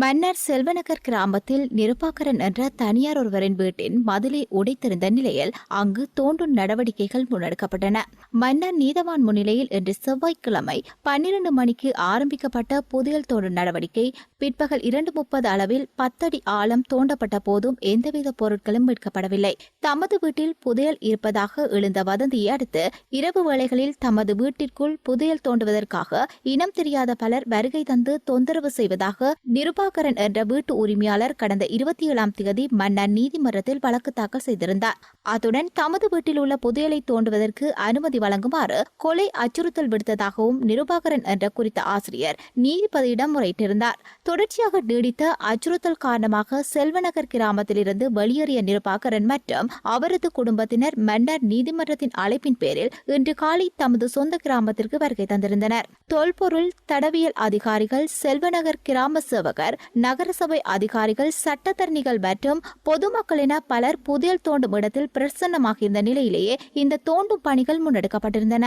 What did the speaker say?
மன்னர் செல்வநகர் கிராமத்தில் நிருபாகரன் என்ற தனியார் ஒருவரின் வீட்டின் மதிலை உடைத்திருந்த நிலையில் அங்கு தோண்டும் நடவடிக்கைகள் முன்னெடுக்கப்பட்டன. மன்னர் நீதவான் முன்னிலையில் இன்று செவ்வாய்க்கிழமை பன்னிரண்டு மணிக்கு ஆரம்பிக்கப்பட்ட புதையல் தோண்டும் நடவடிக்கை பிற்பகல் இரண்டு முப்பது அளவில் பத்தடி ஆழம் தோண்டப்பட்ட போதும் எந்தவித பொருட்களும் மீட்கப்படவில்லை. தமது வீட்டில் புதையல் இருப்பதாக எழுந்த வதந்தியை அடுத்து இரவு வேளைகளில் தமது வீட்டிற்குள் புதையல் தோண்டுவதற்காக இனம் தெரியாத பலர் வருகை தந்து தொந்தரவு செய்வதாக பிரபாகரன் என்ற வீட்டு உரிமையாளர் கடந்த இருபத்தி ஏழாம் தேதி மன்னர் நீதிமன்றத்தில் வழக்கு தாக்கல் செய்திருந்தார். அத்துடன் தமது வீட்டில் உள்ள புதையலை தோண்டுவதற்கு அனுமதி வழங்குமாறு கொலை அச்சுறுத்தல் விடுத்ததாகவும் நிருபாகரன் என்ற குறித்த ஆசிரியர் நீதிபதியிடம் முறையிட்டிருந்தார். தொடர்ச்சியாக நீடித்த அச்சுறுத்தல் காரணமாக செல்வநகர் கிராமத்திலிருந்து வெளியேறிய நிருபாகரன் மற்றும் அவரது குடும்பத்தினர் மன்னர் நீதிமன்றத்தின் அழைப்பின் பேரில் இன்று காலை தமது சொந்த கிராமத்திற்கு வருகை தந்திருந்தனர். தொல்பொருள் தடவியல் அதிகாரிகள் செல்வநகர் கிராம சேவகர் நகரசபை அதிகாரிகள் சட்டத்தரணிகள் மற்றும் பொதுமக்கள் என பலர் புதையல் தோண்டும் இடத்தில் பிரசன்னமாக இருந்த நிலையிலேயே இந்த தோண்டும் பணிகள் முன்னெடுக்கப்பட்டிருந்தன.